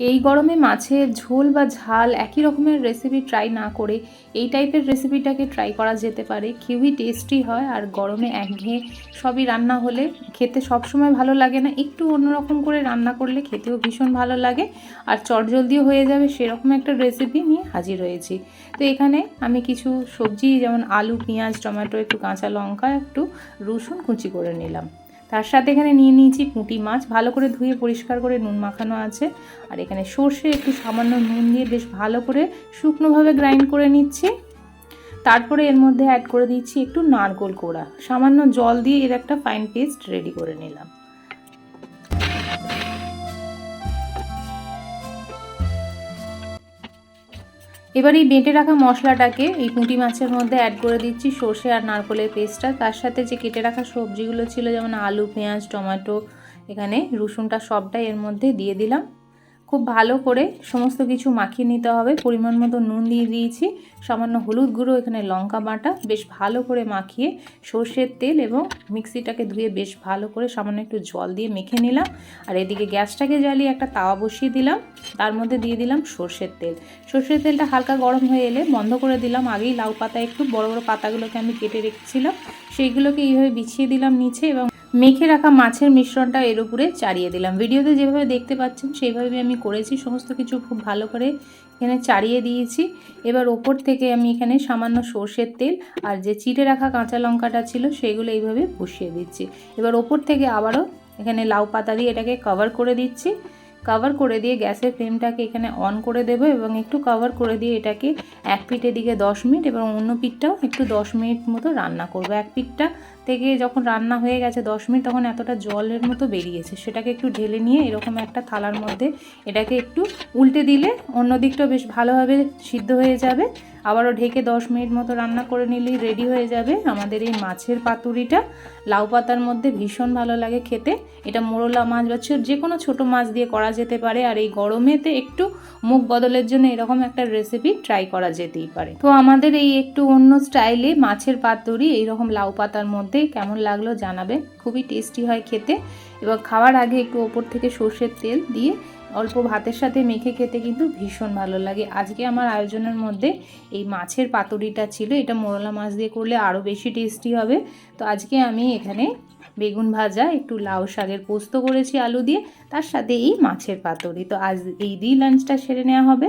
এই গরমে মাছের ঝোল বা ঝাল একই রকমের রেসিপি ট্রাই না করে এই টাইপের রেসিপিটাকে ট্রাই করা যেতে পারে। খুবই টেস্টি হয় আর গরমে একঘেয়ে সবই রান্না হলে খেতে সবসময় ভালো লাগে না। একটু অন্যরকম করে রান্না করলে খেতেও ভীষণ ভালো লাগে আর চটজলদিও হয়ে যাবে সেরকম একটা রেসিপি নিয়ে হাজির হয়েছি। তো এখানে আমি কিছু সবজি যেমন আলু, পেঁয়াজ, টমেটো, একটু কাঁচা লঙ্কা, একটু রসুন কুচি করে নিলাম। তার সাথে এখানে নিয়ে নিয়েছি পুঁটি মাছ। ভালো করে ধুয়ে পরিষ্কার করে নুন মাখানো আছে। আর এখানে সর্ষে, একটু সামান্য নুন দিয়ে বেশ ভালো করে শুকনোভাবে গ্রাইন্ড করে নিচ্ছি। তারপরে এর মধ্যে অ্যাড করে দিচ্ছি একটু নারকোল কোড়া। সামান্য জল দিয়ে এর একটা ফাইন পেস্ট রেডি করে নিলাম। এবার এই বেটে রাখা মশলাটাকে এই পুঁটি মাছের মধ্যে অ্যাড করে দিচ্ছি, সর্ষে আর নারকোলের পেস্টটা তার সাথে যে কেটে রাখা সবজিগুলো ছিল, যেমন আলু, পেঁয়াজ, টমেটো, এখানে রসুনটা সবটাই এর মধ্যে দিয়ে দিলাম। খুব ভালো করে সমস্ত কিছু মাখিয়ে নিতে হবে। পরিমাণ মতো নুন দিয়ে দিয়েছি। সামান্য হলুদ গুঁড়ো, এখানে লঙ্কা বাটা বেশ ভালো করে মাখিয়ে সর্ষের তেল এবং মিক্সিটাকে ধুয়ে বেশ ভালো করে সামান্য একটু জল দিয়ে মেখে নিলাম। আর এদিকে গ্যাসটাকে জ্বালিয়ে একটা তাওয়া বসিয়ে দিলাম। তার মধ্যে দিয়ে দিলাম সর্ষের তেল। সর্ষের তেলটা হালকা গরম হয়ে এলে বন্ধ করে দিলাম। আগেই লাউ পাতা, একটু বড় বড় পাতাগুলোকে আমি কেটে রেখেছিলাম। সেইগুলোকে এইভাবে বিছিয়ে দিলাম নিচে এবং মেখে রাখা মাছের মিশ্রণটা এর উপরে চাড়িয়ে দিলাম। ভিডিওতে যেভাবে দেখতে পাচ্ছেন, সেইভাবে আমি করেছি। সমস্ত কিছু খুব ভালো করে এখানে চাড়িয়ে দিয়েছি। এবার ওপর থেকে আমি এখানে সামান্য সর্ষের তেল আর যে চিটে রাখা কাঁচা লঙ্কাটা ছিল, সেগুলো এইভাবে বসিয়ে দিচ্ছি। এবার ওপর থেকে আবারও এখানে লাউ পাতা দিয়ে এটাকে কভার করে দিচ্ছি। কভার করে দিয়ে গ্যাসের ফ্লেমটাকে এখানে অন করে দেবো এবং একটু কভার করে দিয়ে এটাকে এক পিঠের দিকে দশ মিনিট এবং অন্য পিঠটাও একটু দশ মিনিট মতো রান্না করব। এক পিঠটা থেকে যখন রান্না হয়ে গেছে দশ মিনিট তখন এতটা জলের মতো বেরিয়েছে। সেটাকে একটু ঢেলে নিয়ে এরকম একটা থালার মধ্যে এটাকে একটু উল্টে দিলে অন্য দিকটাও বেশ ভালোভাবে সিদ্ধ হয়ে যাবে। আবারও ঢেকে দশ মিনিট মতো রান্না করে নিলেই রেডি হয়ে যাবে আমাদের এই মাছের পাতুরিটা। লাউ পাতার মধ্যে ভীষণ ভালো লাগে খেতে। এটা মোরলা মাছ বা যে কোনো ছোটো মাছ দিয়ে করা যেতে পারে। আর এই গরমেতে একটু মুখ বদলের জন্য এরকম একটা রেসিপি ট্রাই করা যেতেই পারে। তো আমাদের এই একটু অন্য স্টাইলে মাছের পাতুরি, এইরকম লাউ পাতার মধ্যে কেমন লাগল জানাবে। খুবই টেস্টি হয় খেতে। এবং খাওয়ার আগে একটু ওপর থেকে সর্ষের তেল দিয়ে অল্প ভাতের সাথে মেখে খেতে কিন্তু ভীষণ ভালো লাগে। আজকে আমার আয়োজনের মধ্যে এই মাছের পাতুরিটা ছিল। এটা মোরলা মাছ দিয়ে করলে আরও বেশি টেস্টি হবে। তো আজকে আমি এখানে বেগুন ভাজা, একটু লাউ শাকের পোস্ত করেছি আলু দিয়ে, তার সাথে এই মাছের পাতুরি। তো আজ এই দিয়েই লাঞ্চটা সেরে নেওয়া হবে।